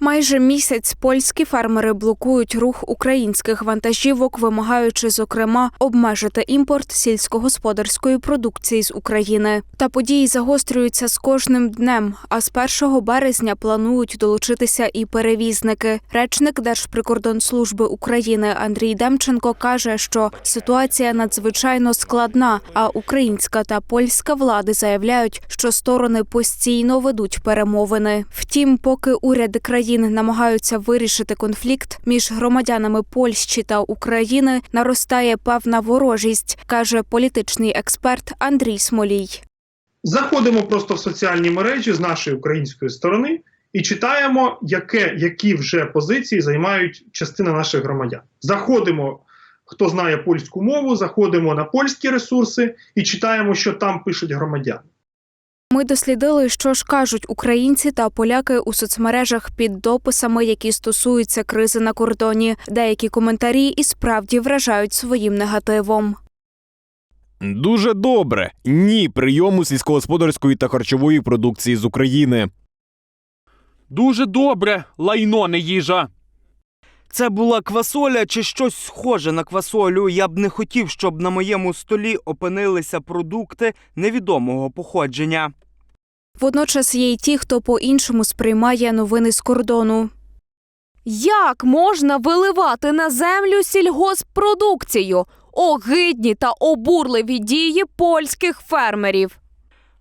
Майже місяць польські фермери блокують рух українських вантажівок, вимагаючи, зокрема, обмежити імпорт сільськогосподарської продукції з України. Та події загострюються з кожним днем. А з 1 березня планують долучитися і перевізники. Речник Держприкордонслужби України Андрій Демченко каже, що ситуація надзвичайно складна. А українська та польська влади заявляють, що сторони постійно ведуть перемовини. Втім, поки уряди країн намагаються вирішити конфлікт між громадянами Польщі та України, наростає певна ворожість, каже політичний експерт Андрій Смолій. Заходимо просто в соціальні мережі з нашої української сторони і читаємо, яке, які вже позиції займають частина наших громадян. Заходимо, хто знає польську мову, заходимо на польські ресурси і читаємо, що там пишуть громадяни. Ми дослідили, що ж кажуть українці та поляки у соцмережах під дописами, які стосуються кризи на кордоні. Деякі коментарі і справді вражають своїм негативом. Дуже добре. Ні прийому сільськогосподарської та харчової продукції з України. Дуже добре, лайно не їжа. Це була квасоля чи щось схоже на квасолю. Я б не хотів, щоб на моєму столі опинилися продукти невідомого походження. Водночас є й ті, хто по-іншому сприймає новини з кордону. Як можна виливати на землю сільгосппродукцію? Огидні та обурливі дії польських фермерів.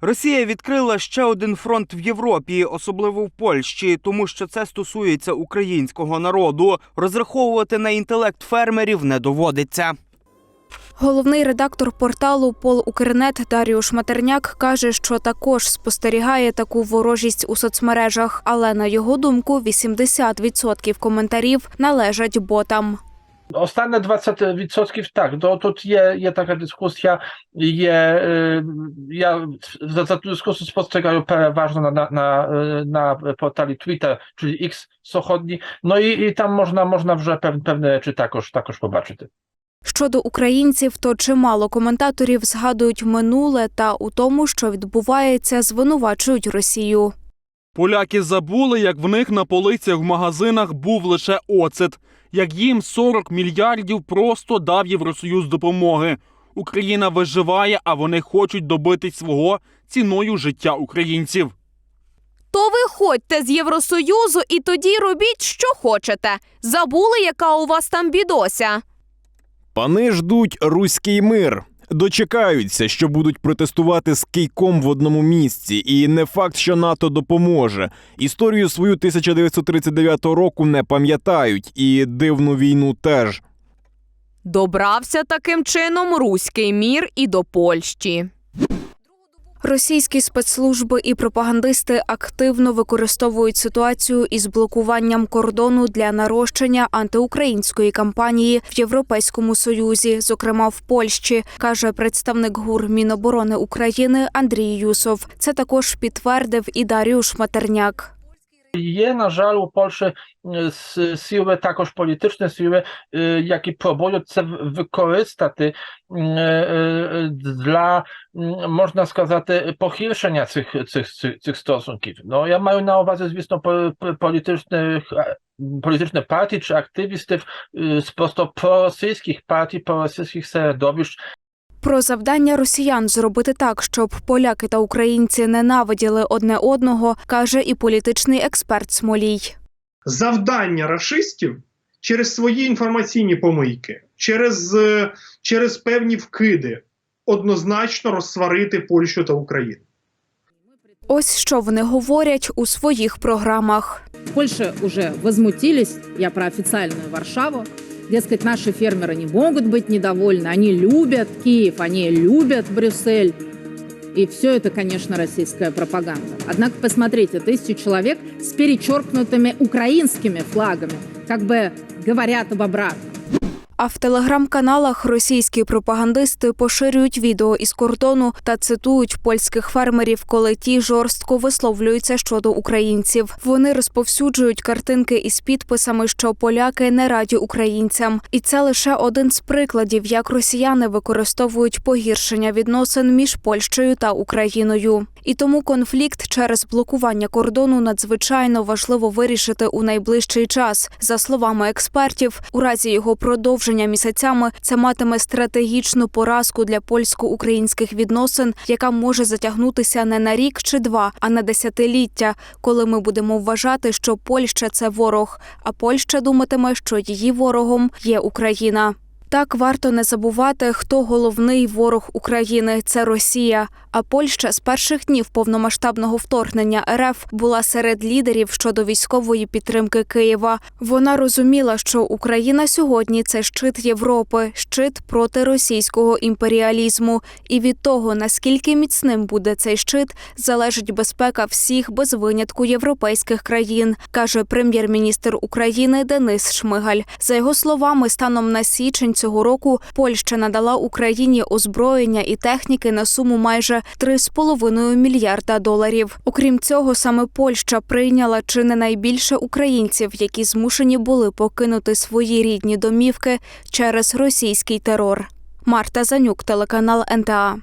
Росія відкрила ще один фронт в Європі, особливо в Польщі, тому що це стосується українського народу. Розраховувати на інтелект фермерів не доводиться. Головний редактор порталу Пол Укрнет Даріуш Матерняк каже, що також спостерігає таку ворожість у соцмережах, але на його думку 80% коментарів належать ботам. Останнє 20% так. То тут є, є така дискусія. Є, е, я za, dyskusję spostrzegam переважно на, на, на, на порталі Twitter, czyli X Sochodni. No i, i tam можна, можна вже пев, певні речі також, також побачити. Щодо українців, то чимало коментаторів згадують минуле та у тому, що відбувається, звинувачують Росію. Поляки забули, як в них на полицях в магазинах був лише оцет, як їм 40 мільярдів просто дав Євросоюз допомоги. Україна виживає, а вони хочуть добитись свого ціною життя українців. То виходьте з Євросоюзу і тоді робіть, що хочете. Забули, яка у вас там бідося? Пани ждуть руський мир. Дочекаються, що будуть протестувати з кийком в одному місці, і не факт, що НАТО допоможе. Історію свою 1939 року не пам'ятають, і дивну війну теж. Добрався таким чином руський мір і до Польщі. Російські спецслужби і пропагандисти активно використовують ситуацію із блокуванням кордону для нарощення антиукраїнської кампанії в Європейському Союзі, зокрема в Польщі, каже представник ГУР Міноборони України Андрій Юсов. Це також підтвердив і Даріуш Матерняк. Є, на жаль, у Польщі е, с- сили, також політичні сили, е, які пробують це в- використати м, е, е, для, м, можна сказати, погіршення цих, цих, цих, цих стосунків. Ну, я маю на увазі, звісно, по- по- політичних, е, політичних партій чи активістів е, з просто проросійських партій, проросійських середовищ, Про завдання росіян зробити так, щоб поляки та українці ненавиділи одне одного, каже і політичний експерт Смолій. Завдання рашистів через свої інформаційні помийки, через, е, через певні вкиди однозначно розсварити Польщу та Україну. Ось що вони говорять у своїх програмах. В Польше уже возмутились, я про официальную Варшаву. Дескать, наши фермеры не могут быть недовольны, они любят Киев, они любят Брюссель. И все это, конечно, российская пропаганда. Однако, посмотрите, тысячи человек с перечеркнутыми украинскими флагами, как бы говорят об обратном. А в телеграм-каналах російські пропагандисти поширюють відео із кордону та цитують польських фермерів, коли ті жорстко висловлюються щодо українців. Вони розповсюджують картинки із підписами, що поляки не раді українцям, і це лише один з прикладів, як росіяни використовують погіршення відносин між Польщею та Україною. І тому конфлікт через блокування кордону надзвичайно важливо вирішити у найближчий час. За словами експертів, у разі його продовження місяцями це матиме стратегічну поразку для польсько-українських відносин, яка може затягнутися не на рік чи два, а на десятиліття, коли ми будемо вважати, що Польща це ворог, а Польща думатиме, що її ворогом є Україна. Так варто не забувати, хто головний ворог України це Росія. А Польща з перших днів повномасштабного вторгнення РФ була серед лідерів щодо військової підтримки Києва. Вона розуміла, що Україна сьогодні це щит Європи, щит проти російського імперіалізму. І від того, наскільки міцним буде цей щит, залежить безпека всіх без винятку європейських країн, каже прем'єр-міністр України Денис Шмигаль. За його словами, станом на січень цього року Польща надала Україні озброєння і техніки на суму майже 3,5 мільярда доларів. Окрім цього, саме Польща прийняла чи не найбільше українців, які змушені були покинути свої рідні домівки через російський терор. Марта Занюк, телеканал НТА.